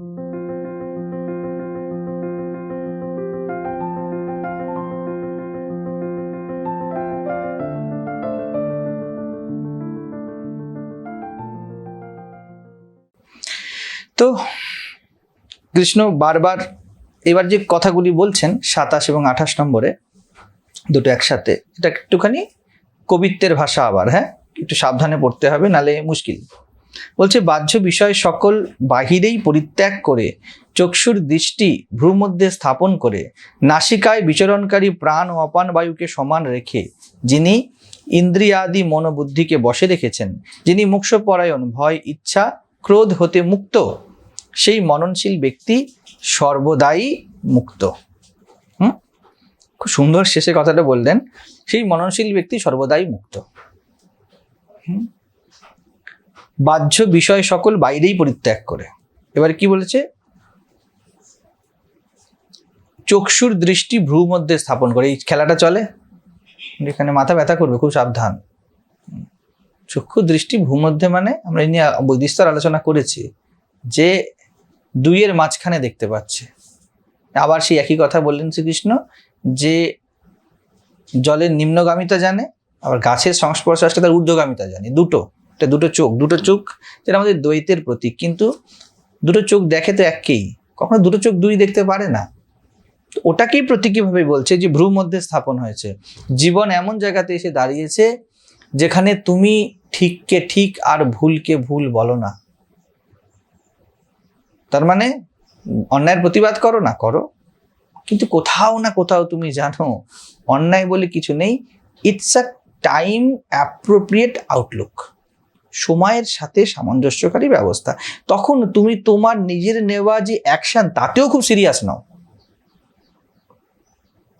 তো কৃষ্ণ বারবার এবার যে কথাগুলি বলছেন সাতাশ এবং আঠাশ নম্বরে, দুটো একসাথে, এটা একটুখানি কবিত্বের ভাষা আবার হ্যাঁ? একটু সাবধানে পড়তে হবে, নালে মুশকিল। বলছে, বাহ্য বিষয় সকল বাহিরেই পরিত্যাগ করে, চক্ষুর দৃষ্টি ভ্রু মধ্যে স্থাপন করে, নাসিকায় বিচরণকারী প্রাণ ও অপান বায়ুকে সমান রেখে, যিনি ইন্দ্রিয়াদি মনোবুদ্ধিকে বসে রেখেছেন, যিনি মুক্ষপরায়ণ ভয়, ইচ্ছা, ক্রোধ হতে মুক্ত, সেই মননশীল ব্যক্তি সর্বদাই মুক্ত। হুম? খুব সুন্দর শেষে কথাটা বললেন, সেই মননশীল ব্যক্তি সর্বদাই মুক্ত। হুম? বাহ্য বিষয় সকল বাইরেই পরিত্যাগ করে। এবার কি বলেছে? চক্ষুর দৃষ্টি ভ্রু মধ্যে স্থাপন করে। এই খেলাটা চলে। এখানে মাথা ব্যথা করবে, খুব সাবধান। চক্ষু দৃষ্টি ভূমধ্যে মানে আমরা এই নিয়ে বৈদিস্তর আলোচনা করেছি যে দুইয়ের মাঝখানে দেখতে পাচ্ছে। আবার সেই একই কথা বললেন শ্রীকৃষ্ণ যে জলের নিম্নগামিতা জানে, আবার গাছের সংস্পর্শ আসলে তার ঊর্ধ্বগামিতা জানে। দুটো। এটা দুটো চোখ দুটো চোখ যেটা আমাদের দ্বৈতের প্রতীক। কিন্তু দুটো চোখ দেখে তো এককেই। কখনো দুটো চোখ দুই দেখতে পারে না। ওটাকেই প্রতীকীভাবে বলছে যে ভ্রু মধ্যে স্থাপন হয়েছে। জীবন এমন জায়গাতে এসে দাঁড়িয়েছে যেখানে তুমি ঠিককে ঠিক আর ভুলকে ভুল বলো না। তার মানে অন্যায়ের প্রতিবাদ করো না, করো। কিন্তু কোথাও না কোথাও তুমি জানো, অন্যায় বলে কিছু নেই। It's a time appropriate outlook সময়ের সাথে সামঞ্জস্যকারী ব্যবস্থা। তখন তুমি তোমার নিজের নেওয়া যে অ্যাকশন তাতেও খুব সিরিয়াস নাও।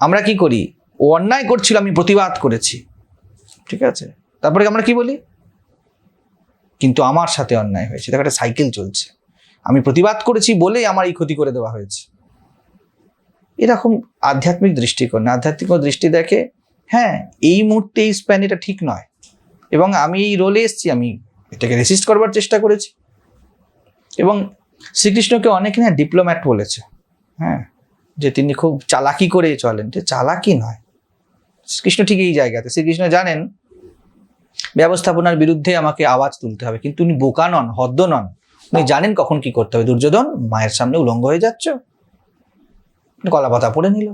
আমরা কি করি? ও অন্যায় করছিল, আমি প্রতিবাদ করেছি। ঠিক আছে? তারপরে আমরা কি বলি? কিন্তু আমার সাথে অন্যায় হয়েছে। দেখো, একটা সাইকেল চলছে। আমি প্রতিবাদ করেছি বলেই আমার এই ক্ষতি করে দেওয়া হয়েছে। এরকম আধ্যাত্মিক দৃষ্টিকোণ। আধ্যাত্মিক দৃষ্টি দেখে হ্যাঁ এই মুহূর্তে এই স্প্যান এটা ঠিক নয়। এবং আমি এই রোলে এসেছি, আমি এটাকে রেসিস্ট করবার চেষ্টা করেছি। এবং শ্রীকৃষ্ণকে অনেকে না ডিপ্লোম্যাট বলেছে হ্যাঁ যে তিনি খুব চালাকি করে চলেন, যে চালাকি নয়। শ্রীকৃষ্ণ ঠিক এই জায়গাতে, শ্রীকৃষ্ণ জানেন, ব্যবস্থাপনার বিরুদ্ধে আমাকে আওয়াজ তুলতে হবে, কিন্তু উনি বোকা নন, হদ্দ নন। উনি জানেন কখন কি করতে হবে, দুর্যোধন, মায়ের সামনে উলঙ্গ হয়ে যাচ্ছ। গলা পাতা পড়ে নিল।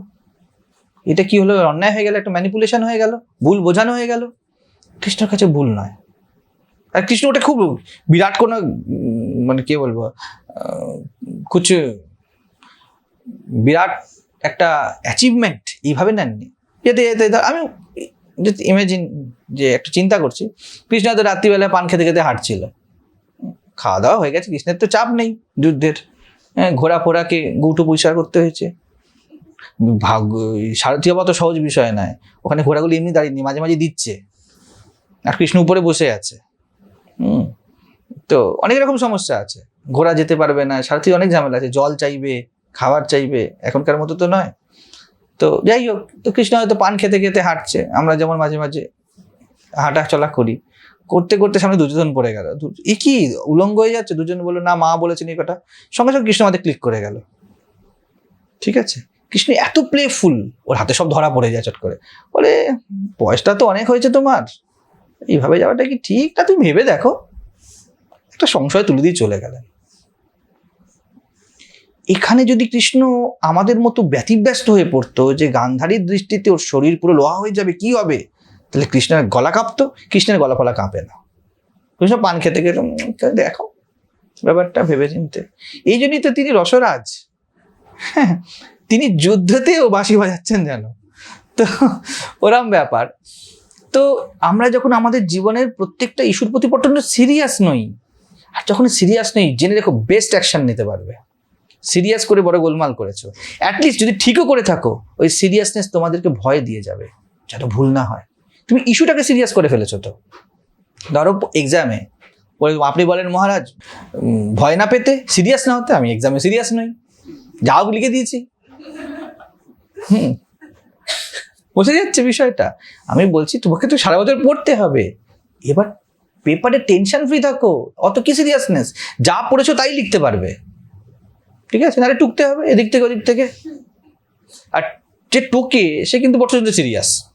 এটা কি হলো, অন্যায় হয়ে গেল, একটা ম্যানিপুলেশন হয়ে গেল, ভুল বোঝানো হয়ে গেল? কৃষ্ণের কাছে ভুল নয়। আর কৃষ্ণ ওটা খুব বিরাট কোনো মানে কে বলব কুছ বিরাট একটা অ্যাচিভমেন্ট এইভাবে নেননি। যেতে যেতে আমি ইমেজিন যে একটা চিন্তা করছি, কৃষ্ণ হয়তো রাত্রিবেলা পান খেতে খেতে হাঁটছিল। খাওয়া দাওয়া হয়ে গেছে, কৃষ্ণের তো চাপ নেই যুদ্ধের। হ্যাঁ ঘোরা ফোরাকে গৌটু পরিষ্কার করতে হয়েছে। ভাগ্য সারথী হওয়া তো সহজ বিষয় নয়। ওখানে ঘোড়াগুলি এমনি দাঁড়িয়ে মাঝে মাঝে দিচ্ছে। আর কৃষ্ণ উপরে বসে আছে। হুম। তো অনেক রকম সমস্যা আছে। ঘোরা যেতে পারবে না সারথী অনেক ঝামেলা আছে, জল চাইবে, খাবার চাইবে, এখনকার মতো তো নয়। তো যাই হোক, তো কৃষ্ণ হয়তো পান খেতে খেতে হাঁটছে। আমরা যেমন মাঝে মাঝে হাঁটা চলা করি। করতে করতে সামনে দুজন পড়ে গেল। এ কি? উলঙ্গ হয়ে যাচ্ছে? দুজন বলল, না, মা বলেছেন এই কথা। সঙ্গে সঙ্গে কৃষ্ণ আমাদের ক্লিক করে গেল। ঠিক আছে? কৃষ্ণ এত প্লেফুল ওর হাতে সব ধরা পড়ে যায় চট করে। বলে, বয়সটা তো অনেক হয়েছে তোমার। এইভাবে যাওয়াটা কি ঠিক? না তুমি ভেবে দেখো। একটা সংশয় তুলে দিয়ে চলে গেলেন। এখানে যদি কৃষ্ণ আমাদের মতো ব্যতিব্যস্ত হয়ে পড়তো যে গান্ধারীর দৃষ্টিতে ওর শরীর পুরো লোহা হয়ে যাবে কি হবে? তাহলে কৃষ্ণের গলা কাঁপতো কৃষ্ণের গলা ফলা কাঁপে না। কৃষ্ণ পান খেতে গেল দেখো ব্যাপারটা ভেবে চিনতে এই জন্যই তো তিনি রসরাজ। হ্যাঁ, তিনি যুদ্ধতেও বাঁশি বাজাচ্ছেন যেন। তো ওরম ব্যাপার। তো আমরা যখন আমাদের জীবনের প্রত্যেকটা ইস্যুর প্রতি প্রচণ্ড সিরিয়াস নই, আর যখন সিরিয়াস নই, জেনে রেখো বেস্ট অ্যাকশন নিতে পারবে। সিরিয়াস করে বড় গোলমাল করেছ। অ্যাটলিস্ট যদি ঠিকও করে থাকো, ওই সিরিয়াসনেস তোমাদেরকে ভয় দিয়ে যাবে, যেন ভুল না হয়। তুমি ইস্যুটাকে সিরিয়াস করে ফেলেছো তো। ধরো এক্সামে আপনি বলেন, মহারাজ ভয় না পেতে সিরিয়াস না হতে আমি এক্সামে সিরিয়াস নই। যা হোক লিখে দিয়েছি। হুম। বোঝা যাচ্ছে বিষয়টা। আমি বলছি, তোমাকে তো সারা বছর পড়তে হবে। এবার পেপারে টেনশন ফ্রি থাকো। অত কি সিরিয়াসনেস যা পড়েছো তাই লিখতে পারবে। ঠিক আছে? নারে টুকতে হবে এদিক থেকে ওদিক থেকে। আর যে টোকে, সে কিন্তু প্রচণ্ড সিরিয়াস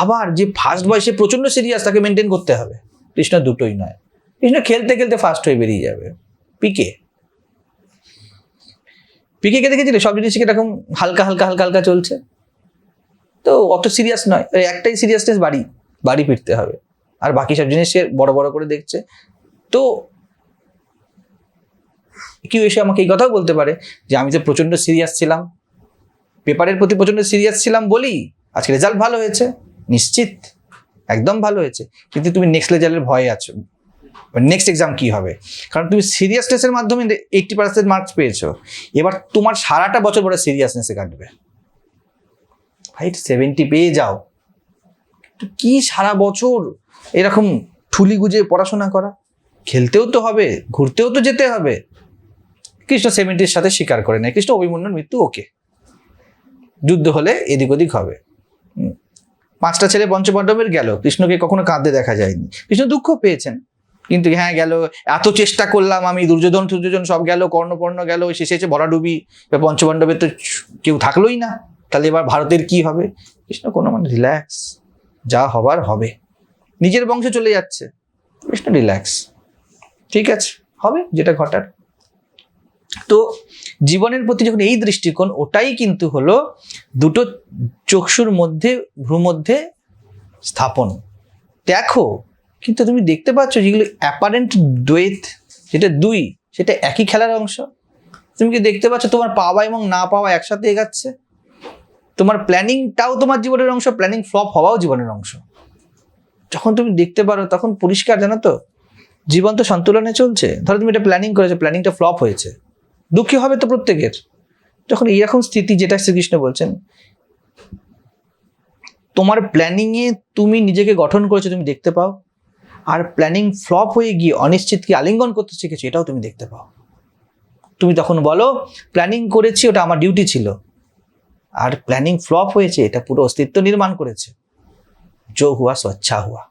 আবার যে ফার্স্ট বয় সে প্রচণ্ড সিরিয়াস তাকে মেনটেন করতে হবে। কৃষ্ণ দুটোই নয়। কৃষ্ণ খেলতে খেলতে ফার্স্ট হয়ে বেরিয়ে যাবে। পিকে পিকে কে দেখেছিলে? সব জিনিস কীরকম হালকা হালকা হালকা হালকা চলছে? তো অত সিরিয়াস নয়। একটাই সিরিয়াসনেস বাড়ি বাড়ি ফিরতে হবে। আর বাকি সব জিনিস সে বড় বড় করে দেখছে। তো কেউ এসে আমাকে এই কথাও বলতে পারে যে, আমি তো প্রচণ্ড সিরিয়াস ছিলাম, পেপারের প্রতি প্রচণ্ড সিরিয়াস ছিলাম বলি, আজকে রেজাল্ট ভালো হয়েছে। নিশ্চিত, একদম ভালো হয়েছে। কিন্তু তুমি নেক্সট রেজাল্টের ভয়ে আছো। নেক্সট এক্সাম কি হবে? কারণ তুমি সিরিয়াসনেসের মাধ্যমে এইটটি পার্সেন্ট মার্কস পেয়েছ। এবার তোমার সারাটা বছর পরে সিরিয়াসনেসে কাটবে। ভাই সেভেন্টি পেয়ে যাও। তো কি সারা বছর এরকম ঠুলি গুজে পড়াশোনা করা? খেলতেও তো হবে, ঘুরতেও তো যেতে হবে। কৃষ্ণ সেভেন্টির সাথে স্বীকার করে নেয়। কৃষ্ণ অভিমন্যুর মৃত্যু ওকে। যুদ্ধ হলে এদিক ওদিক হবে। পাঁচটা ছেলে পঞ্চপাণ্ডবের গেল। কৃষ্ণকে কখনো কাঁদতে দেখা যায়নি। কৃষ্ণ দুঃখ পেয়েছেন। কিন্তু হ্যাঁ গেল। এত চেষ্টা করলাম আমি দুর্যোধন দুর্যোধন সব গেল, কর্ণপর্ণ গেল, শেষে এসে ভরাডুবি পঞ্চপাণ্ডবের তো কেউ থাকলোই না। তাহলে এবার ভারতের কি হবে? কৃষ্ণ, কোনো মানে রিল্যাক্স যা হবার হবে। নিজের বংশে চলে যাচ্ছে। কৃষ্ণ রিল্যাক্স ঠিক আছে, হবে যেটা ঘটার। তো জীবনের প্রতি যখন এই দৃষ্টিকোণ, ওটাই কিন্তু হলো দুটো চক্ষুর মধ্যে ভ্রুমধ্যে স্থাপন। দেখো, কিন্তু তুমি দেখতে পাচ্ছ যেগুলো অ্যাপারেন্ট দ্বৈত, যেটা দুই, সেটা একই খেলার অংশ। তুমি কি দেখতে পাচ্ছ তোমার পাওয়া এবং না পাওয়া একসাথে এগাচ্ছে? তোমার প্ল্যানিংটাও তোমার জীবনের অংশ প্ল্যানিং ফ্লপ হওয়াও জীবনের অংশ। যখন তুমি দেখতে পারো, তখন পরিষ্কার জানো তো, জীবন তো সন্তুলনে চলছে। ধরো তুমি এটা প্ল্যানিং করেছ প্ল্যানিংটা ফ্লপ হয়েছে। দুঃখী হবে তো প্রত্যেকের। যখন এইরকম স্থিতি যেটা শ্রীকৃষ্ণ বলছেন, তোমার প্ল্যানিংয়ে তুমি নিজেকে গঠন করেছ, তুমি দেখতে পাও। আর প্ল্যানিং ফ্লপ হয়ে গিয়ে অনিশ্চিতকে আলিঙ্গন করতে শিখেছো, এটাও তুমি দেখতে পাও। তুমি তখন বলো প্ল্যানিং করেছি, ওটা আমার ডিউটি ছিল। আর প্ল্যানিং ফ্লপ হয়েছে, এটা পুরো অস্তিত্ব নির্মাণ করেছে। জো হুয়া স্বচ্ছা হুয়া।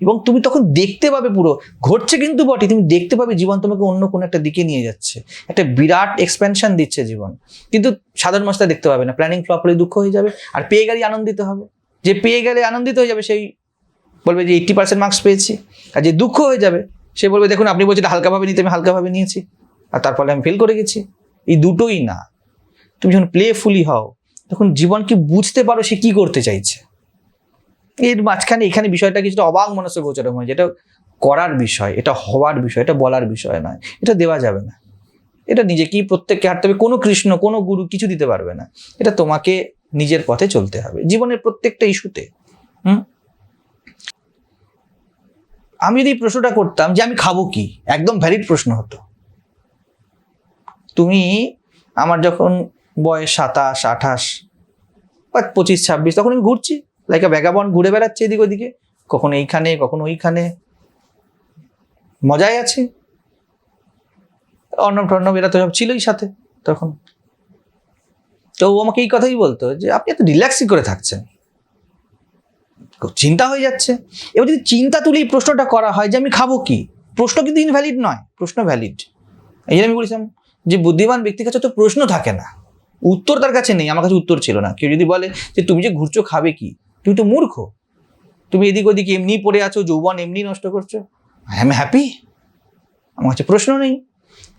এবং তুমি তখন দেখতে পাবে পুরো, ঘটছে কিন্তু বটে তুমি দেখতে পাবে জীবন তোমাকে অন্য কোনো একটা দিকে নিয়ে যাচ্ছে। একটা বিরাট এক্সপেনশন দিচ্ছে জীবন। কিন্তু সাধারণ মাসটা দেখতে পাবে না। প্ল্যানিং ফ্লপ হলে দুঃখ হয়ে যাবে, আর পেয়ে গেলে আনন্দিত হবে। যে পেয়ে গেলে আনন্দিত হয়ে যাবে, সেই বলবে যে এইট্টি পার্সেন্ট মার্কস পেয়েছি। আর যে দুঃখ হয়ে যাবে, সে বলবে, দেখুন, আপনি বলছেন হালকাভাবে নিতে আমি হালকাভাবে নিয়েছি, আর তার ফলে আমি ফেল করে গেছি। এই দুটোই না। তুমি যখন প্লেফুলি হও, তখন জীবনকে বুঝতে পারো সে কি করতে চাইছে। এর মাঝখানে এখানে বিষয়টা কিছুটা অবাক মনস্ক গোচরম হয়, যেটা করার বিষয়, এটা হওয়ার বিষয়, এটা বলার বিষয় নয়, এটা দেওয়া যাবে না। এটা নিজেকেই প্রত্যেককে হাঁটতে হবে, কোনো কৃষ্ণ, কোনো গুরু কিছু দিতে পারবে না। এটা তোমাকে নিজের পথে চলতে হবে, জীবনের প্রত্যেকটা ইস্যুতে। হুম? আমি যদি প্রশ্নটা করতাম যে আমি খাব কি, একদম ভ্যালিড প্রশ্ন হতো। তুমি আমার যখন বয়স সাতাশ, আঠাশ, বা পঁচিশ, ছাব্বিশ, তখন আমি ঘুরছি লাইক ব্যাগাবন ঘুরে বেড়াচ্ছে এদিক ওদিকে, কখন এইখানে, কখন ওইখানে। মজাই আছে। অর্ণব টর্ণব এরা তো সব ছিলই সাথে তখন। তো ও আমাকে এই কথাই বলতো যে, আপনি এত রিল্যাক্সই করে থাকছেন। চিন্তা হয়ে যাচ্ছে। এবার যদি চিন্তা তুলে এই প্রশ্নটা করা হয় যে, আমি খাব কি? প্রশ্ন কিন্তু ইনভ্যালিড নয়, প্রশ্ন ভ্যালিড এই আমি বলেছিলাম যে, বুদ্ধিমান ব্যক্তির কাছে তো প্রশ্ন থাকে না। উত্তর তার কাছে নেই, আমার কাছে উত্তর ছিল না। কেউ যদি বলে যে তুমি যে ঘুরছো খাবে কি? তুমি তো মূর্খ। তুমি এদিক ওদিক এমনি পড়ে আছো, যৌবন এমনি নষ্ট করছ। আই এম হ্যাপি আমার কাছে প্রশ্ন নেই।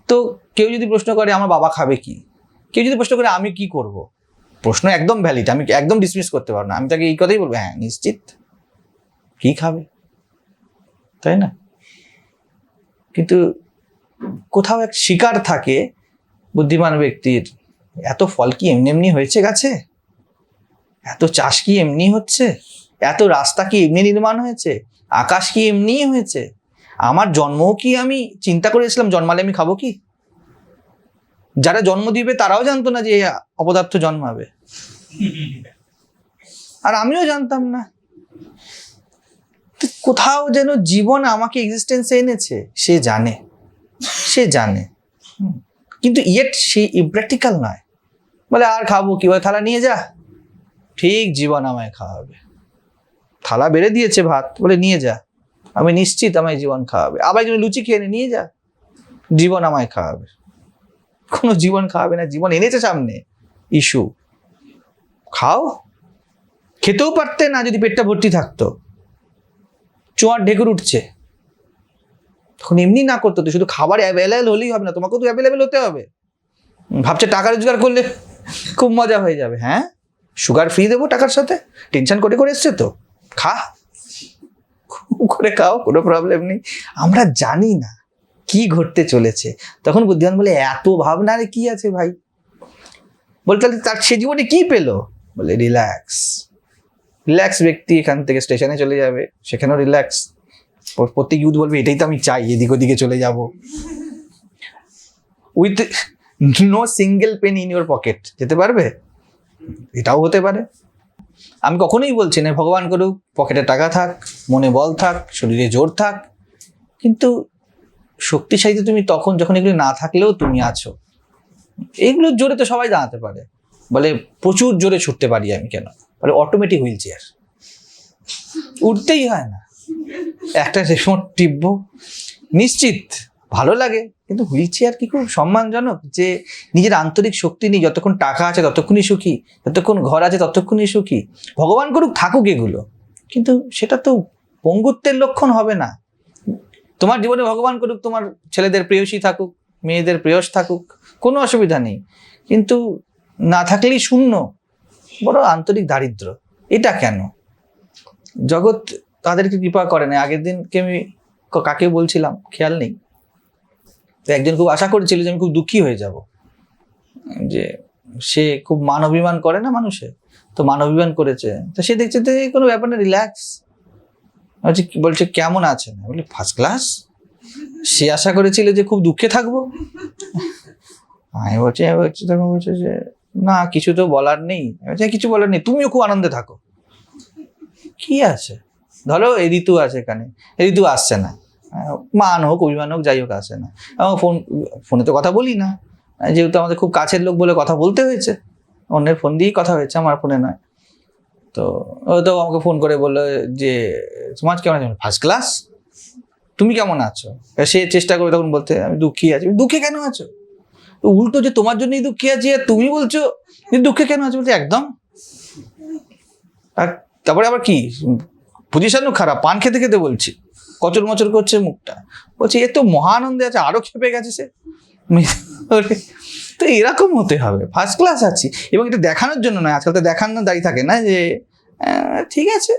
তো কেউ যদি প্রশ্ন করে, আমার বাবা খাবে কি? কেউ যদি প্রশ্ন করে, আমি কি করব? প্রশ্ন একদম ভ্যালিড আমি একদম ডিসমিস করতে পারব না। আমি তাকে এই কথাই বলব হ্যাঁ নিশ্চিত। কি খাবে? তাই না? কিন্তু কোথাও এক শিকার থাকে বুদ্ধিমান ব্যক্তির। এত ফল কি এমনি এমনি হয়েছে গাছে? এত চাষ কি এমনি হচ্ছে? এত রাস্তা কি এমনি নির্মাণ হয়েছে? আকাশ কি এমনি হয়েছে? আমার জন্মও কি আমি চিন্তা করেছিলাম জন্মালে আমি খাব কি? যারা জন্ম দিবে তারাও জানতো না যে অপদার্থ জন্মাবে। আর আমিও জানতাম না। কোথাও যেন জীবন আমাকে এক্সিস্টেন্সে এনেছে, সে জানে। সে জানে। কিন্তু ইয়েট সে ইম্প্র্যাকটিক্যাল নয়। বলে, আর খাব কি? বলে, থালা নিয়ে যা। ঠিক, জীবন আমায় খাওয়াবে। থালা বেড়ে দিয়েছে ভাত। বলে, নিয়ে যা। আমি নিশ্চিত আমায় জীবন খাওয়াবে। আবার একজন লুচি খেয়ে নিয়ে যা। জীবন আমায় খাওয়াবে। কোনো জীবন খাওয়াবে না, জীবন এনেছে সামনে। ইস্যু খাও। খেতেও পারতে না, যদি পেটটা ভর্তি থাকতো। চোয়ার ঢেকুর উঠছে। তখন এমনি না করতো তো, শুধু খাবার অ্যাভেলেবেল হলেই হবে না, তোমাকেও তো অ্যাভেলেবেল হতে হবে। ভাবছে টাকা রোজগার করলে খুব মজা হয়ে যাবে হ্যাঁ? সুগার ফ্রি দেবো টাকার সাথে? টেনশন করে করে এসছে তো? খা। করে খাও, কোনো প্রবলেম নেই। আমরা জানি না কি ঘটতে চলেছে। তখন বুদ্ধিমান বলে, এত ভাবনা কি আছে ভাই? বলে, তাহলে তার সে জীবনে কি পেল? বলে রিল্যাক্স রিল্যাক্স ব্যক্তি এখান থেকে স্টেশনে চলে যাবে। সেখানেও রিল্যাক্স প্রত্যেক ইউথ বলবে, এটাই তো আমি চাই, এদিক ওদিকে চলে যাব। With no single pen in your pocket যেতে পারবে? এটাও হতে পারে। আমি কখনোই বলছি না, ভগবান করুক, পকেটে টাকা থাক, মনে বল থাক, শরীরে জোর থাক, কিন্তু শক্তিশালী তুমি তখন, যখন এগুলো না থাকলেও তুমি আছো। এইগুলোর জোরে তো সবাই দাঁড়াতে পারে। বলে প্রচুর জোরে ছুটতে পারি আমি কেন? বলে অটোমেটিক হুইল চেয়ার উঠতেই হয় না। একটা রেমোট টিপবো নিশ্চিত ভালো লাগে, কিন্তু হুইল চেয়ার কি খুব সম্মানজনক যে নিজের আন্তরিক শক্তি নেই যতক্ষণ টাকা আছে ততক্ষণই সুখী, যতক্ষণ ঘর আছে ততক্ষণই সুখী। ভগবান করুক থাকুক এগুলো, কিন্তু সেটা তো পঙ্গুত্বের লক্ষণ হবে না। তোমার জীবনে ভগবান করুক, তোমার ছেলেদের প্রেয়সী থাকুক, মেয়েদের প্রেয়স থাকুক, কোনো অসুবিধা নেই। কিন্তু না থাকলেই শূন্য, বড় আন্তরিক দারিদ্র, এটা কেন? জগৎ তাদেরকে কৃপা করে না আগের দিনকে আমি কাকে বলছিলাম? খেয়াল নেই। তো একজন খুব আশা করেছিল যে আমি খুব দুঃখী হয়ে যাব। যে সে খুব মান অভিমান করে না মানুষে তো মান অভিমান করেছে। তো সে দেখছে যে কোনো ব্যাপার না রিল্যাক্স বলছে বলছে কেমন আছেন? বলি ফার্স্ট ক্লাস সে আশা করেছিল যে খুব দুঃখে থাকব। আমি বলছি আমি বলছি তখন বলছে যে না কিছু তো বলার নেই। বলছি, কিছু বলার নেই তুমিও খুব আনন্দে থাকো। কি আছে? ধরো ঋতু আছে এখানে। ঋতু আসছে না। মান হোক অভিমান হোক যাই হোক, আসে না। এবং ফোন ফোনে তো কথা বলি না। যেহেতু আমাদের খুব কাছের লোক বলে কথা বলতে হয়েছে। অন্যের ফোন দিয়েই কথা হয়েছে, আমার ফোনে নয়। তো ও তো আমাকে ফোন করে বলল যে, সমাজ, কেমন আছে? ফার্স্ট ক্লাস তুমি কেমন আছো? সে চেষ্টা করে তখন বলতে, আমি দুঃখী আছি। দুঃখে কেন আছো? উল্টো যে তোমার জন্যই দুঃখী আছি, আর তুমি বলছো যে দুঃখে কেন আছো? বলছে একদম। আর তারপরে আবার কি? পজিশনও খারাপ, পান খেতে খেতে বলছি। কচর মচর করছে মুখটা। বলছে, এ তো মহানন্দে আছে, আরও খেপে গেছে সে। তো এরকম হতে হবে ফার্স্ট ক্লাস আছি। এবং এটা দেখানোর জন্য নয়, আজকাল তো দেখানো দায়ী থাকে না যে ঠিক আছে।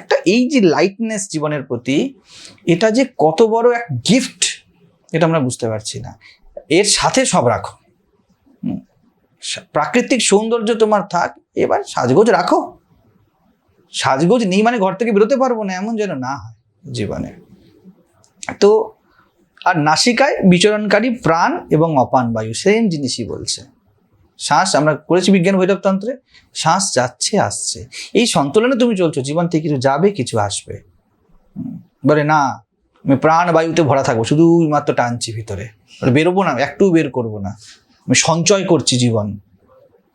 একটা এই যে লাইটনেস জীবনের প্রতি, এটা যে কত বড় এক গিফট এটা আমরা বুঝতে পারছি না। এর সাথে সব রাখো। প্রাকৃতিক সৌন্দর্য তোমার থাক, এবার সাজগোজ রাখো। সাজগোজ নেই মানে ঘর থেকে বেরোতে পারব না, এমন যেন না হয়। জীবনে। তো, আর নাসিকায় বিচরণকারী প্রাণ এবং অপান বায়ু সেম জিনিসই বলছে। শ্বাস, আমরা করেছি বিজ্ঞান বৈরবতন্ত্রে শ্বাস যাচ্ছে, আসছে। এই সন্তুলনে তুমি চলছো, জীবন থেকে কিছু যাবে, কিছু আসবে। বলে না, আমি প্রাণ বায়ুতে ভরা থাকব শুধুই মাত্র টানছি ভিতরে। বেরোবো না, একটু বের করব না। আমি সঞ্চয় করছি জীবন।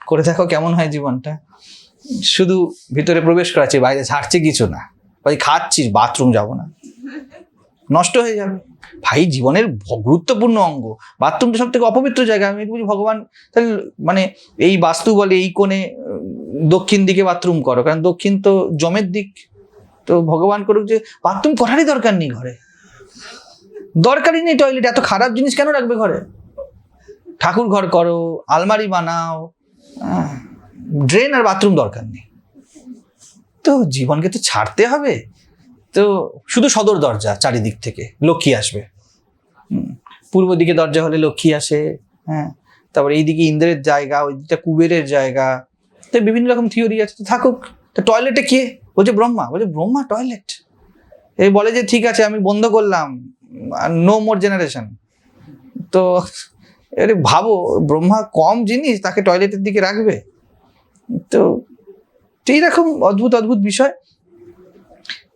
করে দেখো কেমন হয় জীবনটা। শুধু ভিতরে প্রবেশ করাচ্ছি বাইরে ছাড়ছে কিছু না। ভাই, খাচ্ছিস বাথরুম যাব না। নষ্ট হয়ে যাবে। ভাই, জীবনের গুরুত্বপূর্ণ অঙ্গ। বাথরুমটা সব থেকে অপবিত্র জায়গা, আমি বুঝি ভগবান, তাহলে মানে এই বাস্তু বলে, এই কোণে দক্ষিণ দিকে বাথরুম করো। কারণ দক্ষিণ তো জমের দিক। তো ভগবান করুক যে বাথরুম করারই দরকার নেই ঘরে। দরকারই নেই টয়লেট এত খারাপ জিনিস কেন রাখবে ঘরে? ঠাকুর ঘর করো, আলমারি বানাও ড্রেন আর বাথরুম দরকার নেই। তো জীবনকে তো ছাড়তে হবে। তো শুধু সদর দরজা চারিদিক থেকে, লক্ষ্মী আসবে। পূর্ব দিকে দরজা হলে লক্ষ্মী আসে হ্যাঁ। তারপর এইদিকে ইন্দ্রের জায়গা ওই দিকটা কুবেরের জায়গা। তো বিভিন্ন রকম থিওরি আছে, তো থাকুক। তো টয়লেটে কে? বলছে ব্রহ্মা বলছে ব্রহ্মা টয়লেট এই বলে যে, ঠিক আছে, আমি বন্ধ করলাম। নো মোর জেনারেশন তো এবারে ভাবো, ব্রহ্মা কম জিনিস, তাকে টয়লেটের দিকে রাখবে। তো এই রকম অদ্ভুত অদ্ভুত বিষয়।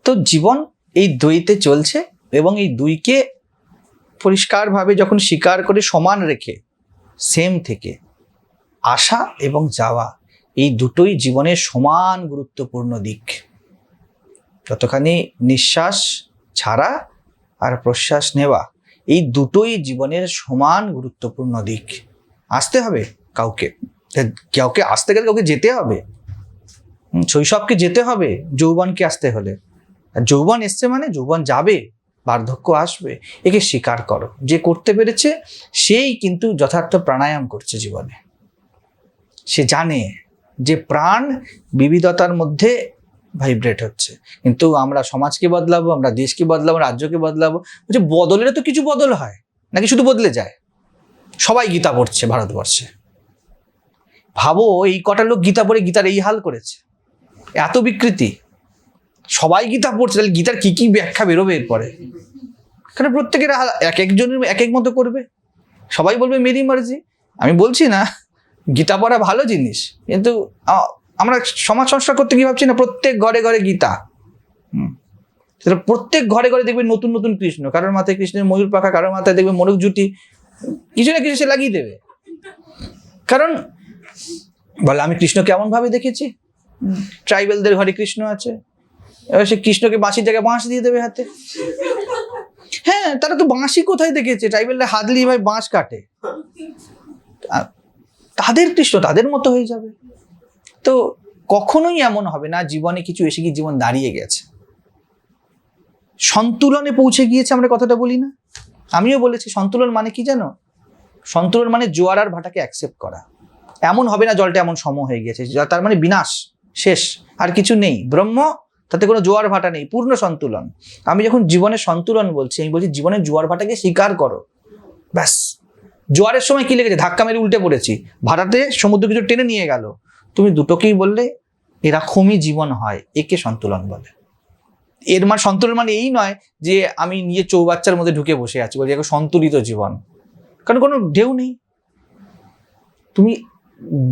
তো জীবন এই দ্বৈতে চলছে এবং এই দুইকে পরিষ্কারভাবে যখন স্বীকার করে সমান রেখে সেম থেকে আসা এবং যাওয়া, এই দুটোই জীবনের সমান গুরুত্বপূর্ণ দিক। যতখানি নিঃশ্বাস ছাড়া আর প্রশ্বাস নেওয়া, এই দুটোই জীবনের সমান গুরুত্বপূর্ণ দিক। আসতে হবে কাউকে। তা কাউকে আসতে গেলে কাউকে যেতে হবে। শৈশবকে যেতে হবে, যৌবনকে আসতে হলে। যৌবন এসছে মানে যৌবন যাবে, বার্ধক্য আসবে, একে স্বীকার করো। যে করতে পেরেছে, সেই কিন্তু যথার্থ প্রাণায়াম করছে জীবনে। সে জানে যে প্রাণ বিবিধতার মধ্যে ভাইব্রেট হচ্ছে। কিন্তু আমরা সমাজকে বদলাবো, আমরা দেশকে বদলাবো, রাজ্যকে বদলাবো, বলছে বদলেরও তো কিছু বদল হয়, নাকি শুধু বদলে যায়? সবাই গীতা পড়ছে ভারতবর্ষে। ভাবো এই কটা লোক গীতা পড়ে গীতার এই হাল করেছে। এত বিকৃতি। সবাই গীতা পড়ছে, তাহলে গীতার কি কি ব্যাখ্যা বেরোবে এরপরে? কারণ প্রত্যেকের এক একজনের এক এক মতো করবে? সবাই বলবে, মেরি মার্জি। আমি বলছি না, গীতা পড়া ভালো জিনিস, কিন্তু আমরা সমাজ সংস্কার করতে কি ভাবছি না? প্রত্যেক ঘরে ঘরে গীতা। সেটা প্রত্যেক ঘরে ঘরে দেখবে নতুন নতুন কৃষ্ণ, কারোর মাথায় কৃষ্ণের ময়ূর পাখা, কারোর মাথায় দেখবে মোরগ জুটি, কিছু না কিছু সে লাগিয়ে দেবে। কারণ, বলে, আমি কৃষ্ণ কেমন ভাবে দেখেছি ট্রাইবেলদের ঘরে কৃষ্ণ আছে। এবার সে কৃষ্ণকে বাঁশির জায়গায় বাঁশ দিয়ে দেবে হাতে। হ্যাঁ তারা তো বাঁশি কোথায় দেখেছে? ট্রাইবেলরা হাত দিয়ে ভাই বাঁশ কাটে। তাদের কৃষ্ণ তাদের মতো হয়ে যাবে। তো কখনোই এমন হবে না, জীবনে কিছু এসে গিয়ে জীবন দাঁড়িয়ে গেছে। সন্তুলনে পৌঁছে গিয়েছে আমরা কথাটা বলি না। আমিও বলেছি, সন্তুলন মানে কি জানো? সন্তুলন মানে জোয়ার আর ভাটাকে অ্যাকসেপ্ট করা। এমন হবে না জলটা এমন সম হয়ে গেছে তার মানে বিনাশ। শেষ, আর কিছু নেই। ব্রহ্ম, তাতে কোনো জোয়ার ভাটা নেই, পূর্ণ সন্তুলন। আমি যখন জীবনের সন্তুলন বলছি, আমি বলছি জীবনের জোয়ার ভাটাকে স্বীকার করো। ব্যাস। জোয়ারের সময় কি লেগেছে? ধাক্কা মেরে উল্টে পড়েছি। ভাটাতে সমুদ্র কিছু টেনে নিয়ে গেল। তুমি দুটোকেই বললে, এরকমই জীবন হয়, একে সন্তুলন বলে। এর মানে সন্তুলন মানে এই নয় যে আমি নিজে চৌবাচ্চার মধ্যে ঢুকে বসে আছি, বলছি এখন সন্তুলিত জীবন। কারণ কোনো ঢেউ নেই। তুমি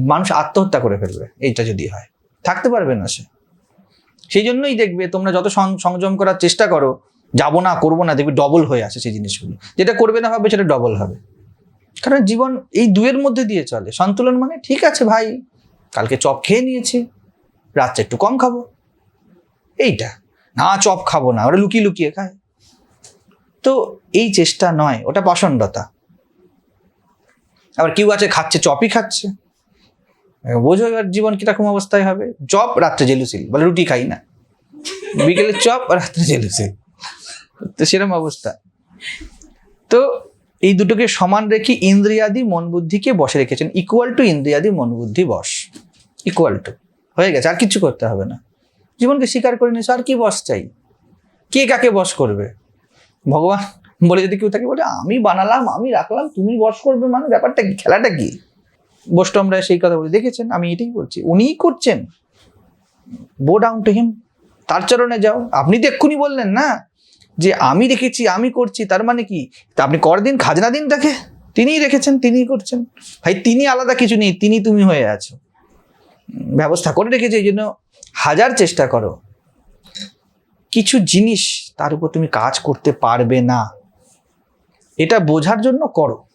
মানুষ আত্মহত্যা করে ফেলবে, এইটা যদি হয়। থাকতে পারবে না সে। সেই জন্যই দেখবে তোমরা যত সংযম করার চেষ্টা করো, যাব না, করব না, দেখবে ডবল হয়ে আসে সেই জিনিসগুলো। যেটা করবে না ভাবে সেটা ডবল হবে। কারণ জীবন এই দুয়ের মধ্যে দিয়ে চলে। সন্তুলন মানে ঠিক আছে ভাই, কালকে চপ খেয়ে নিয়েছি, রাত্রে একটু কম খাব। এইটা। না, চপ খাব না ওরা লুকিয়ে লুকিয়ে খায়। তো এই চেষ্টা নয়, ওটা পাষণ্ডতা। আবার কেউ আছে, খাচ্ছে, চপই খাচ্ছে। বোঝো এবার জীবন কীরকম অবস্থায় হবে? চপ, রাত্রে জেলুসিল। বলে রুটি খাই না। বিকেলে চপ, রাত্রে জেলুসিল। তো সেরকম অবস্থা। তো এই দুটোকে সমান রেখে ইন্দ্রিয়াদি মন বুদ্ধিকে বসে রেখেছেন। ইকুয়াল টু ইন্দ্রিয়াদি মন বুদ্ধি বস ইকুয়াল টু হয়ে গেছে, আর কিছু করতে হবে না। জীবনকে স্বীকার করে নিয়েছো, আর কি বস চাই? কে কাকে বস করবে? ভগবান বলে যদি কেউ থাকে, বলে, আমি বানালাম, আমি রাখলাম, তুমি বস করবে মানে ব্যাপারটা কি? খেলাটা কি? বৈষ্ণবরা সেই কথা বলে, দেখেছেন? আমি এটাই বলছি। উনিই করছেন। বো ডাউন টু হিম তার চরণে যাও। আপনি তো এক্ষুনি বললেন না যে আমি রেখেছি আমি করছি। তার মানে কি? তা আপনি কর দিন খাজনা দিন তাকে? তিনিই রেখেছেন, তিনিই করছেন। ভাই, তিনি আলাদা কিছু নেই, তিনি তুমি হয়ে আছো। ব্যবস্থা করে রেখেছে, এই জন্য হাজার চেষ্টা করো। কিছু জিনিস তার উপর তুমি কাজ করতে পারবে না। এটা বোঝার জন্য করো।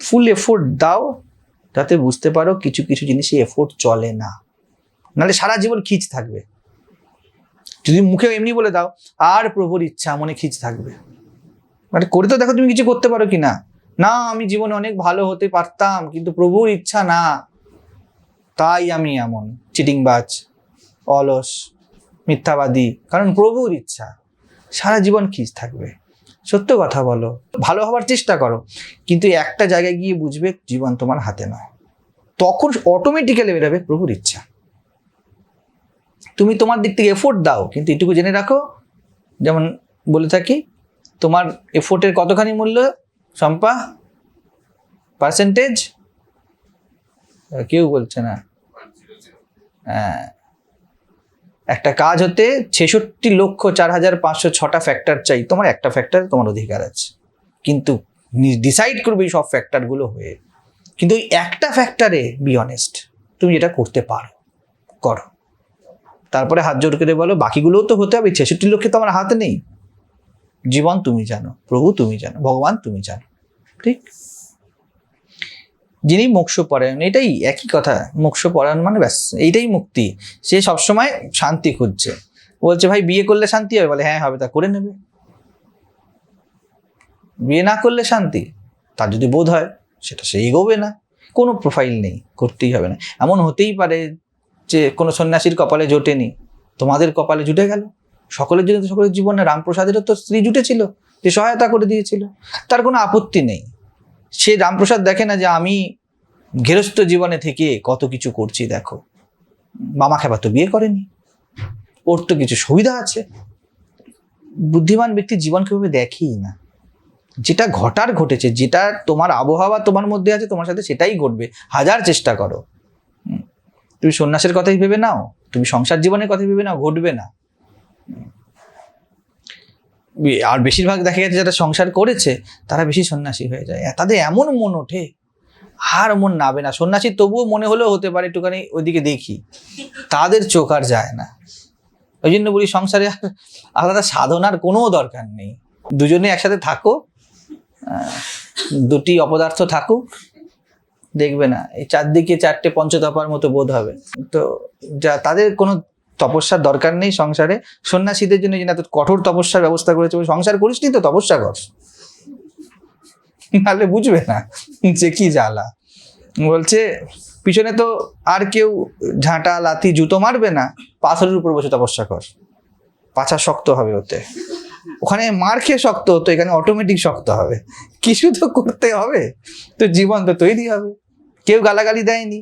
ফুল এফোর্ট দাও যাতে বুঝতে পারো কিছু কিছু জিনিসে এফোর্ট চলে না। নাহলে সারা জীবন খিচ থাকবে। যদি মুখে এমনি বলে দাও, আর প্রভুর ইচ্ছা, মনে খিচ থাকবে। মানে করে তো দেখো তুমি কিছু করতে পারো কি না। না, আমি জীবনে অনেক ভালো হতে পারতাম, কিন্তু প্রভুর ইচ্ছা না। তাই আমি এমন, চিটিংবাজ, অলস, মিথ্যাবাদী, কারণ প্রভুর ইচ্ছা। সারা জীবন খিচ থাকবে। সত্য কথা বলো, ভালো হওয়ার চেষ্টা করো। কিন্তু একটা জায়গায় গিয়ে বুঝবে জীবন তোমার হাতে নয়। তখন অটোমেটিক্যালি বেরোবে প্রভুর ইচ্ছা। তুমি তোমার দিক থেকে এফোর্ট দাও, কিন্তু এটুকু জেনে রাখো, যেমন বলে থাকি, তোমার এফোর্টের কতখানি মূল্য? সম্পা পার্সেন্টেজ কেউ বলছে না। হ্যাঁ। একটা কাজ হতে ছেষট্টি লক্ষ চার হাজার পাঁচশো ছটা ফ্যাক্টর চাই। তোমার একটা ফ্যাক্টর তোমার অধিকার আছে। কিন্তু ডিসাইড করবে সব ফ্যাক্টরগুলো হয়ে। কিন্তু ওই একটা ফ্যাক্টরে বি অনেস্ট তুমি যেটা করতে পারো, করো। তারপরে হাত জোর করে বলো, বাকিগুলোও তো হতে হবে ছেষট্টি লক্ষে তো আমার হাত নেই। জীবন তুমি জানো, প্রভু তুমি জানো, ভগবান তুমি জানো, ঠিক? যিনি মোক্ষ পরায়ণ এটাই একই কথা। মোক্ষ পরায়ণ মানে ব্যাস, এইটাই মুক্তি। সে সবসময় শান্তি খুঁজছে। বলছে, ভাই, বিয়ে করলে শান্তি হবে? বলে হ্যাঁ হবে, তা করে নেবে। বিয়ে না করলে শান্তি? তার যদি বোধ হয়, সেটা সে এগোবে না। কোনো প্রোফাইল নেই, করতেই হবে না। এমন হতেই পারে যে, কোনো সন্ন্যাসীর কপালে জোটেনি। তোমাদের কপালে জুটে গেল। সকলের জন্য সকলের জীবনে রামপ্রসাদেরও তো স্ত্রী জুটেছিল, যে সহায়তা করে দিয়েছিল। তার কোনো আপত্তি নেই। সে রামপ্রসাদ দেখে না যে আমি গৃহস্থ জীবনে থেকে কত কিছু করছি, দেখো। মামা খেপা তো বিয়ে করেনি। ওর তো কিছু সুবিধা আছে। বুদ্ধিমান ব্যক্তি জীবনকে ভাবে দেখেই না। যেটা ঘটার ঘটেছে, যেটা তোমার আবহাওয়া তোমার মধ্যে আছে, তোমার সাথে সেটাই ঘটবে। হাজার চেষ্টা করো। তুমি সন্ন্যাসের কথাই ভেবে নাও। তুমি সংসার জীবনের কথাই ভেবে নাও, ঘটবে না। আর বেশিরভাগ দেখা গেছে যারা সংসার করেছে, তারা বেশি সন্ন্যাসী হয়ে যায়। তাদের এমন মন ওঠে, আর মন নাবে না। সন্ন্যাসী তবুও মনে হলেও হতে পারে একটুখানি ওইদিকে দেখি, তাদের চোখ আর যায় না। ওই জন্য বলি সংসারে আলাদা সাধনার কোনো দরকার নেই। দুজনে একসাথে থাকো দুটি অপদার্থ থাকুক, দেখবে না। এই চারদিকে চারটে পঞ্চতপার মতো বোধ হবে। তো যা তাদের কোনো তপস্যার দরকার নেই সংসারে। সন্ন্যাসীদের জন্য এত কঠোর তপস্যার ব্যবস্থা করেছে সংসার করিস নি তো, তপস্যা কর। নাহলে বুঝবে না যে কি জ্বালা। বলছে, পিছনে তো আর কেউ ঝাঁটা, লাথি, জুতো মারবে না, পাথরের উপর বসে তপস্যা কর। পাছা শক্ত হবে ওতে। ওখানে মার খেয়ে শক্ত হতো এখানে অটোমেটিক শক্ত হবে। কিছু তো করতে হবে, তো জীবন তো তৈরি হবে। কেউ গালাগালি দেয়নি,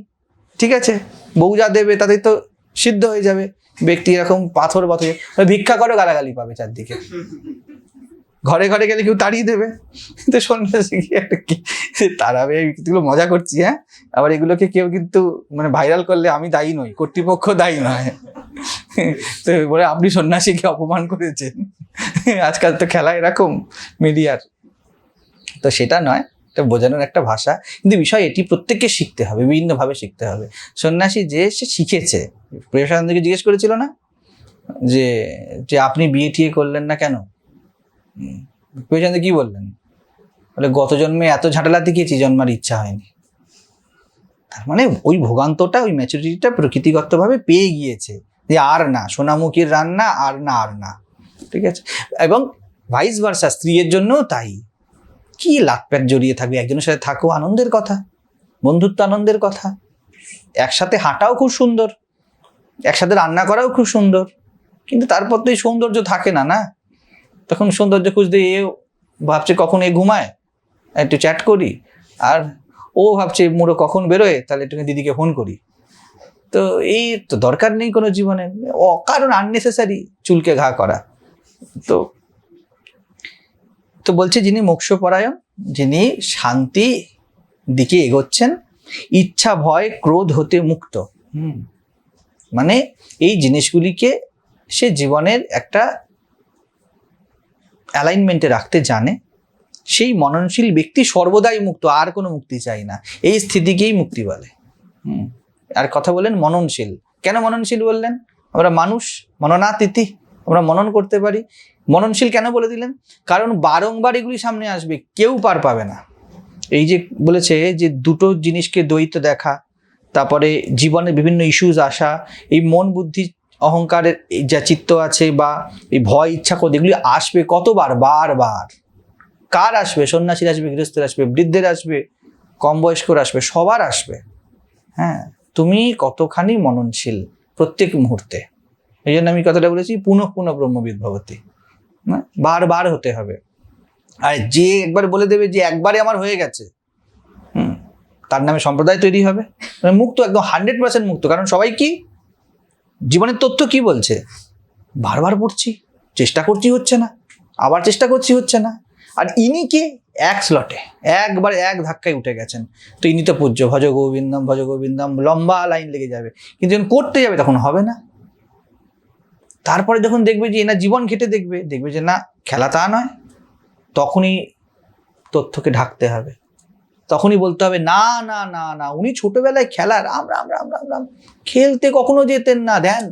ঠিক আছে? বউ যা দেবে তাদের তো সিদ্ধ হয়ে যাবে। ব্যক্তি এরকম পাথর বথর ভিক্ষা করো গালাগালি পাবে চারদিকে। ঘরে ঘরে গেলে কেউ তাড়িয়ে দেবে। তো সন্ন্যাসী কি একটা কি তাড়াবে এগুলো মজা করছি হ্যাঁ? আবার এগুলোকে কেউ কিন্তু মানে ভাইরাল করলে আমি দায়ী নই, কর্তৃপক্ষ দায়ী নয়। তো বলে আপনি সন্ন্যাসীকে অপমান করেছেন। আজকাল তো খেলা এরকম মিডিয়ার তো সেটা নয়। এটা বোঝানোর একটা ভাষা, কিন্তু বিষয় এটি প্রত্যেককে শিখতে হবে, বিভিন্নভাবে শিখতে হবে। সন্ন্যাসী যে সে শিখেছে প্রিয়সানন্দকে জিজ্ঞেস করেছিল না? যে যে আপনি বিয়ে টিয়ে করলেন না কেন? প্রিয়সানন্দ কি বললেন? বলে, গত জন্মে এত ঝাঁটালাতে গিয়েছি জন্মার ইচ্ছা হয়নি। তার মানে ওই ভোগান্তটা, ওই ম্যাচুরিটিটা প্রকৃতিগতভাবে পেয়ে গিয়েছে, যে আর না, সোনামুখীর রান্না, আর না আর না। ঠিক আছে? এবং ভাইস ভার্সা স্ত্রীর জন্যও তাই। কি প্যাট জড়িয়ে থাকবে? একজনের সাথে থাকো, আনন্দের কথা। বন্ধুত্ব আনন্দের কথা। একসাথে হাঁটাও খুব সুন্দর। একসাথে রান্না করাও খুব সুন্দর। কিন্তু তারপর তো এই সৌন্দর্য থাকে না না? তখন সৌন্দর্য খুঁজতে এ ভাবছে কখন এ ঘুমায়। একটু চ্যাট করি। আর ও ভাবছে, মুড়ো কখন বেরোয়? তাহলে একটু দিদিকে ফোন করি। তো এই তো দরকার নেই কোনো জীবনে। অকারণ আননেসেসারি চুলকে ঘা করা। তো তো বলছে যিনি মোক্ষপরায়ণ যিনি শান্তি দিকে এগোচ্ছেন ইচ্ছা ভয় ক্রোধ হতে মুক্ত। হুম। মানে এই জিনিসগুলিকে সে জীবনের একটা অ্যালাইনমেন্টে রাখতে জানে। সেই মননশীল ব্যক্তি সর্বদাই মুক্ত আর কোনো মুক্তি চাই না। এই স্থিতিকেই মুক্তি বলে। হুম। আর কথা বলেন মননশীল। কেন মননশীল বললেন? আমরা মানুষ মননাতিথি আমরা মনন করতে পারি। মননশীল কেন বলে দিলেন? কারণ বারংবার এগুলি সামনে আসবে, কেউ পার পাবে না। এই যে বলেছে যে দুটো জিনিসকে দ্বৈত দেখা, তারপরে জীবনে বিভিন্ন ইস্যুস আসা, এই মন বুদ্ধি, অহংকারের যা চিত্ত আছে বা এই ভয়, ইচ্ছা, ক্রোধ, এগুলি আসবে কতবার? বারবার। কার আসবে? সন্ন্যাসীর আসবে, গৃহস্থের আসবে, বৃদ্ধের আসবে কম বয়স্কর আসবে, সবার আসবে। হ্যাঁ তুমি কতখানি মননশীল প্রত্যেক মুহূর্তে। এই জন্য আমি কথাটা বলেছি, পুনঃ পুনঃ ব্রহ্মবিদ ভবতী। না বারবার হতে হবে। আর যে একবার বলে দেবে যে একবারে আমার হয়ে গেছে তার নামে সম্প্রদায় তৈরি হবে। মানে মুক্ত, একদম হান্ড্রেড পার্সেন্ট মুক্ত। কারণ সবাই কি? জীবনের তথ্য কি বলছে? বারবার পড়ছি, চেষ্টা করছি হচ্ছে না, আবার চেষ্টা করছি হচ্ছে না। আর ইনি কে? এক স্লটে একবার এক ধাক্কায় উঠে গেছেন। তো ইনি তো পূজ্য, ভজ গোবিন্দম ভজ গোবিন্দম, লম্বা লাইন লেগে যাবে। কিন্তু যখন করতে যাবে, তখন হবে না। তারপরে যখন দেখবে যে এনার জীবন ঘেটে দেখবে দেখবে যে না, খেলা তা নয়। তখনই তথ্যকে ঢাকতে হবে। তখনই বলতে হবে, না না না না, উনি ছোটবেলায় খেলা রাম রাম রাম রাম রাম, খেলতে কখনো যেতেন না। ধ্যান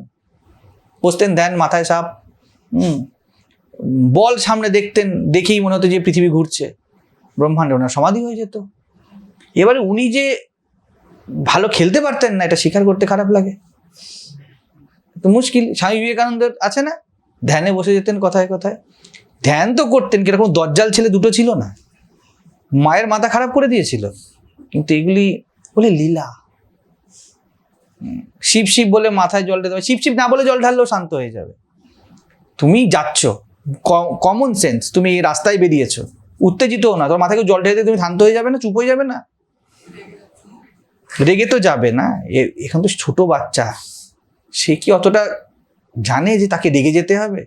বসতেন ধ্যান মাথায় সাপ, হুম, বল সামনে দেখতেন, দেখেই মনে হতো যে পৃথিবী ঘুরছে। ব্রহ্মাণ্ড ওনার সমাধি হয়ে যেত। এবারে উনি যে ভালো খেলতে পারতেন না, এটা স্বীকার করতে খারাপ লাগে। তো মুশকিল, স্বামী বিবেকানন্দের আছে না? ধ্যানে বসে যেতেন কথায় কথায়। ধ্যান তো করতেন, কীরকম দজ্জাল ছেলে দুটো ছিল না। মায়ের মাথা খারাপ করে দিয়েছিল। কিন্তু এগুলি বলে লীলা। শিব শিব বলে মাথায় জল হবে শিব শিব না বলে জল ঢাললেও শান্ত হয়ে যাবে। তুমি যাচ্ছ। কমন সেন্স তুমি এই রাস্তায় বেরিয়েছো। উত্তেজিত না। তোমার মাথায় জল ঢেলে তুমি শান্ত হয়ে যাবে না? চুপ হয়ে যাবে না? রেগে তো যাবে না। এখন তো ছোট বাচ্চা। সে কি অতটা জানে যে তাকে রেগে যেতে হবে?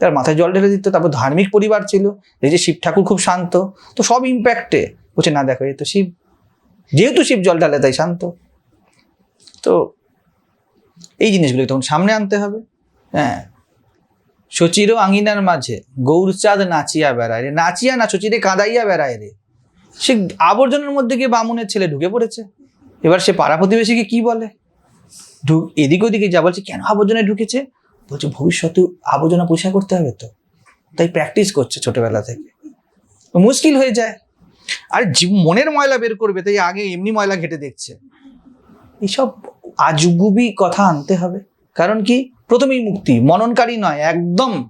তার মাথায় জল ঢেলে দিত, তারপর ধার্মিক পরিবার ছিল। এই যে শিব ঠাকুর খুব শান্ত। তো সব ইম্প্যাক্টে বলছে, না, দেখো তো শিব। যেহেতু শিব জল ঢালে, তাই শান্ত। তো এই জিনিসগুলো তখন সামনে আনতে হবে। হ্যাঁ। সচিরও আঙিনার মাঝে গৌরচাঁদ নাচিয়া বেড়ায় রে, নাচিয়া না সচিরে কাঁদাইয়া বেড়ায় রে। সে আবর্জনার মধ্যে গিয়ে বামুনের ছেলে ঢুকে পড়েছে। এবার সে পাড়া প্রতিবেশীকে কি বলে? এদিক ওদিকে যা বলছে, কেন আবর্জনায় ঢুকেছে? বলছে ভবিষ্যতে আবর্জনা পরিষ্কার করতে হবে তো। তাই প্র্যাকটিস করছে ছোটবেলা থেকে। মুশকিল হয়ে যায়। আর মনের ময়লা বের করবে, তাই আগে এমনি ময়লা ঘেটে দেখছে। এইসব আজগুবি কথা আনতে হবে। কারণ কি? প্রথমেই মুক্তি, মননকারী নয়, একদম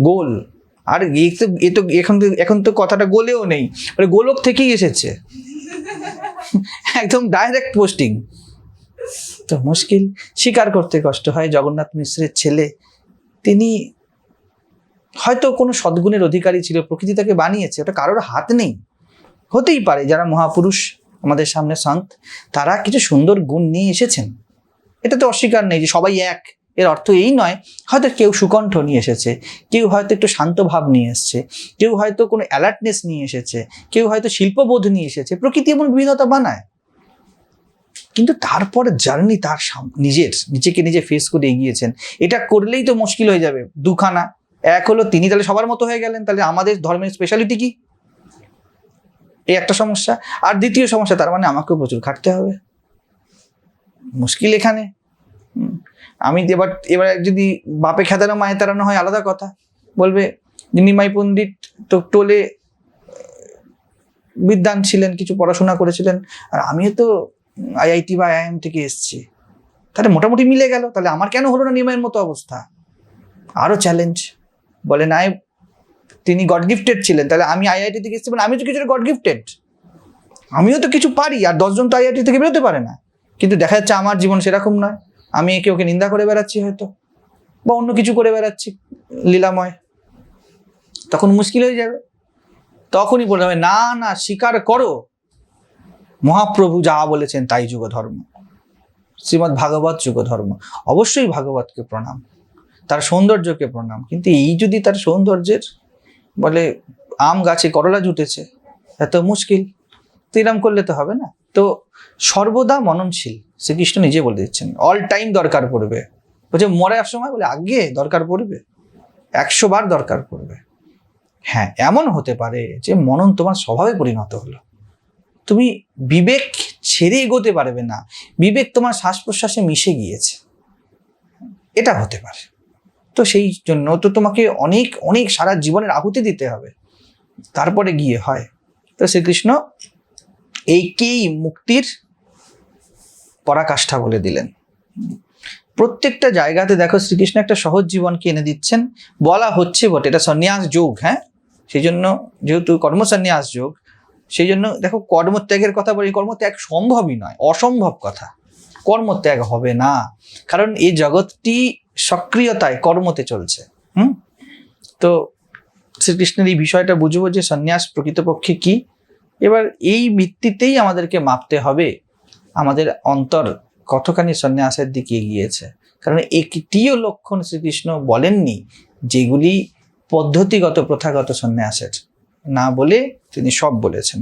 গোল। আর এ তো এখন এখন তো কথাটা গোলেও নেই। মানে গোলক থেকেই এসেছে। একদম ডাইরেক্ট পোস্টিং তো মুশকিল। স্বীকার করতে কষ্ট হয় জগন্নাথ মিশ্রের ছেলে। তিনি হয়তো কোনো সদ্গুণের অধিকারী ছিল, প্রকৃতি তাকে বানিয়েছে, ওটা কারোর হাত নেই। হতেই পারে যারা মহাপুরুষ আমাদের সামনে সন্ত, তারা কিছু সুন্দর গুণ নিয়ে এসেছেন। এটা তো অস্বীকার নেই যে সবাই এক। এর অর্থ এই নয়, হয়তো কেউ সুকণ্ঠ নিয়ে এসেছে, কেউ হয়তো একটু শান্ত ভাব নিয়ে এসেছে, কেউ হয়তো কোনো অ্যালার্টনেস নিয়ে এসেছে, কেউ হয়তো শিল্পবোধ নিয়ে এসেছে, প্রকৃতি এমন বিবিধতা বানায়। কিন্তু তারপরে জার্নি তার নিজের নিজেকে নিজে ফেস করে এগিয়েছেন। এটা করলেই তো মুশকিল হয়ে যাবে। দুখানা। এক হলো তিনি তাহলে সবার মতো হয়ে গেলেন তাহলে আমাদের ধর্মের স্পেশালিটি কি? এই একটা সমস্যা। আর দ্বিতীয় সমস্যা তার মানে আমাকেও প্রচুর খাটতে হবে। মুশকিল এখানে। আমি এবার এবার যদি বাপে খেতানো মায়ে তাড়ানো হয় আলাদা কথা। বলবে নিমাই পণ্ডিত তো টোলে আহ, বিদ্বান ছিলেন কিছু পড়াশোনা করেছিলেন। আর আমিও তো আইআইটি বা আইআইএম থেকে এসেছি। তাহলে মোটামুটি মিলে গেল। তাহলে আমার কেন হলো না নিমাইয়ের মতো অবস্থা? আরও চ্যালেঞ্জ বলে নাই তিনি গড গিফটেড ছিলেন। তাহলে আমি আইআইটি থেকে এসেছি মানে আমি তো কিছু গড গিফটেড আমিও তো কিছু পারি আর দশজন তো আইআইটি থেকে বেরোতে পারে না। কিন্তু দেখা যাচ্ছে আমার জীবন সেরকম নয়। আমি একে ওকে নিন্দা করে বেড়াচ্ছি হয়তো। বা অন্য কিছু করে বেড়াচ্ছি, লীলাময়। তখন মুশকিল হয়ে যাবে। তখনই বলতে হবে না না, স্বীকার করো। মহাপ্রভু যা বলেছেন তাই যুগ ধর্ম শ্রীমৎ ভাগবত যুগ ধর্ম অবশ্যই ভাগবতকে প্রণাম। তার সৌন্দর্যকে প্রণাম। কিন্তু এই যদি তার সৌন্দর্যের বলে আম গাছে করলা জুটেছে এত মুশকিল। তো এরম করলে তো হবে না। তো সর্বদা মননশীল, শ্রীকৃষ্ণ নিজে বলে দিচ্ছেন অল টাইম দরকার পড়বে। বলছে মরার সময় বলে, আগে দরকার পড়বে। একশো বার দরকার পড়বে। হ্যাঁ এমন হতে পারে যে মনন তোমার স্বভাবে পরিণত হলো। তুমি বিবেক ছেড়ে এগোতে পারবে না। বিবেক তোমার শ্বাস প্রশ্বাসে মিশে গিয়েছে। এটা হতে পারে। তো সেই জন্য তো তোমাকে অনেক অনেক সারা জীবনের আহুতি দিতে হবে। তারপরে গিয়ে হয়। তো শ্রীকৃষ্ণ এইকেই মুক্তির পরাকাষ্ঠা বলে দিলেন। প্রত্যেকটা জায়গাতে দেখো শ্রীকৃষ্ণ একটা সহজ জীবনকে এনে দিচ্ছেন। বলা হচ্ছে বটে, এটা সন্ন্যাস যোগ হ্যাঁ? সেই জন্য যেহেতু কর্মসন্ন্যাস যোগ সেই জন্য দেখো কর্মত্যাগের কথা বলি, কর্মত্যাগ সম্ভবই নয়, অসম্ভব কথা। কর্মত্যাগ হবে না। কারণ এই জগৎটি সক্রিয়তায় কর্মতে চলছে, হুম? তো শ্রীকৃষ্ণের এই বিষয়টা বুঝব যে সন্ন্যাস প্রকৃতপক্ষে কি? এবার এই ভিত্তিতেই আমাদেরকে মাপতে হবে। আমাদের অন্তর কতখানি সন্ন্যাসের দিকে এগিয়েছে? কারণ একটিও লক্ষণ শ্রীকৃষ্ণ বলেননি যেগুলি পদ্ধতিগত, প্রথাগত সন্ন্যাসের। না বলে তিনি সব বলেছেন।